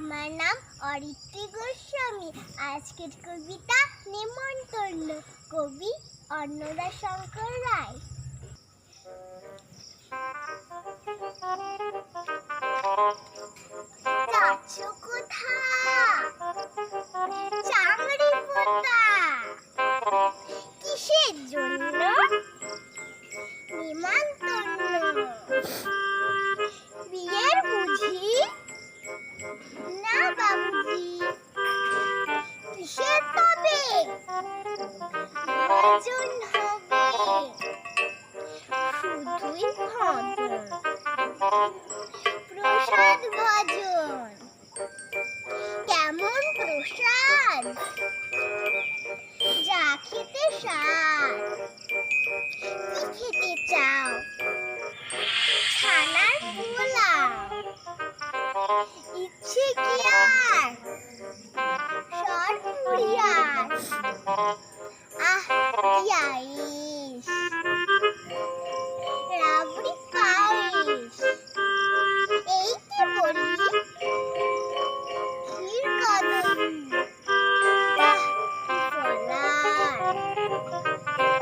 আমার নাম অরিত্রী গোস্বামী। আজকের কবিতা নেমন্তন্ন কবি অন্নদা শঙ্কর রায়। ভজন হবে। শুধুই ভজন প্রসাদ ভজন। কেমন প্রসাদ? যা খেতে সার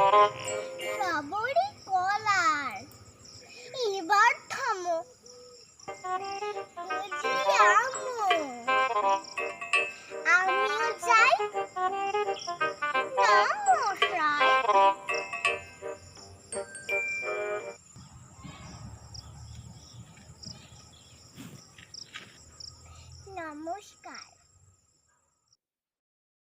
রবরি কলার। এবার থামো। আমিও চাই নমস্কার।